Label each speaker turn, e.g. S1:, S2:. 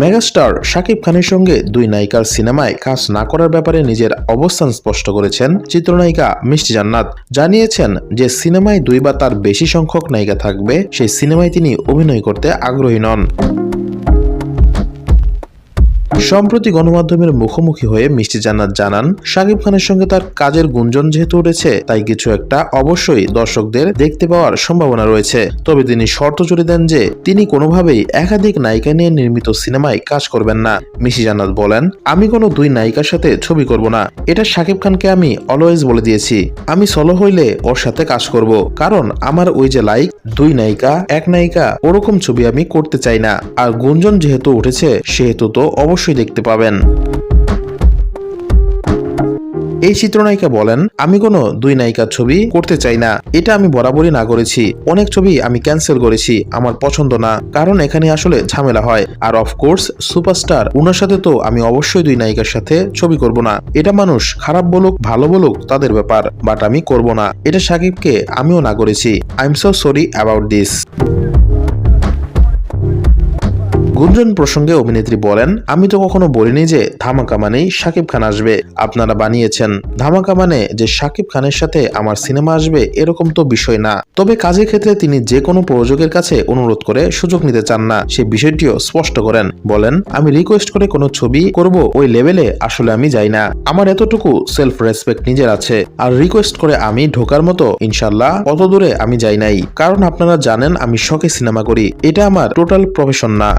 S1: Megastar Shakib খানের সঙ্গে দুই নায়িকার সিনেমায় কাজ না করার ব্যাপারে নিজের অবস্থান স্পষ্ট করেছেন চিত্রনায়িকা মিষ্টি জান্নাত। জানিয়েছেন যে সিনেমায় দুই বা তার বেশি সংখ্যক নায়িকা থাকবে, সেই সিনেমায় তিনি অভিনয় করতে আগ্রহী নন। সম্প্রতি গণমাধ্যমের মুখোমুখি হয়ে মিষ্টি জান্নাত জানান শাকিব খানের সঙ্গে তার কাজের গুঞ্জন যেহেতু উঠেছে, তাই কিছু একটা অবশ্যই দর্শকদের দেখতে পাওয়ার সম্ভাবনা রয়েছে। তবে তিনি শর্ত জুড়ে দেন যে, তিনি কোনোভাবেই একাধিক নায়িকা নিয়ে নির্মিত সিনেমায় কাজ করবেন না। মিষ্টি জান্নাত বলেন, আমি কোনো দুই নায়িকার সাথে ছবি করব না। এটা শাকিব খানকে আমি অলওয়েজ বলে দিয়েছি। আমি সলো হইলে ওর সাথে কাজ করব। কারণ আমার ওই যে লাইক দুই নায়িকা, এক নায়িকা, ওরকম ছবি আমি করতে চাই না। আর গুঞ্জন যেহেতু উঠেছে, সেহেতু তো অবশ্যই দেখতে পাবেন। এই চিত্রনায়িকা বলেন, আমি কোনো দুই নায়িকার ছবি করতে চাই না। এটা আমি বরাবরই না করেছি। অনেক ছবি আমি ক্যান্সেল করেছি। আমার পছন্দ না। কারণ এখানে আসলে ঝামেলা হয়। আর অফকোর্স সুপারস্টার ওনার সাথে তো আমি অবশ্যই দুই নায়িকার সাথে ছবি করব না। এটা মানুষ খারাপ বলুক, ভালো বলুক, তাদের ব্যাপার। বাট আমি করব না। এটা সাকিবকে আমিও না করেছি। I am so sorry about this গুঞ্জন প্রসঙ্গে অভিনেত্রী বলেন, আমি তো কখনো বলিনি যে ধামাকা মানেই শাকিব খান আসবে। আপনারা বানিয়েছেন। ধামাকা মানে যে শাকিব খানের সাথে আমার সিনেমা আসবে, এরকম তো বিষয় না। তবে কাজের ক্ষেত্রে তিনি যে কোনো প্রযোজকের কাছে অনুরোধ করে সুযোগ নিতে চান না। সে বিষয়টিও স্পষ্ট করেন। বলেন, আমি রিকোয়েস্ট করে কোনো ছবি করব, ওই লেভেলে আসলে আমি যাই না। আমার এতটুকু সেলফ রেসপেক্ট নিজের আছে। আর রিকোয়েস্ট করে আমি ঢোকার মতো, ইনশাল্লাহ, অত দূরে আমি যাই নাই। কারণ আপনারা জানেন, আমি শখে সিনেমা করি। এটা আমার টোটাল প্রফেশন না।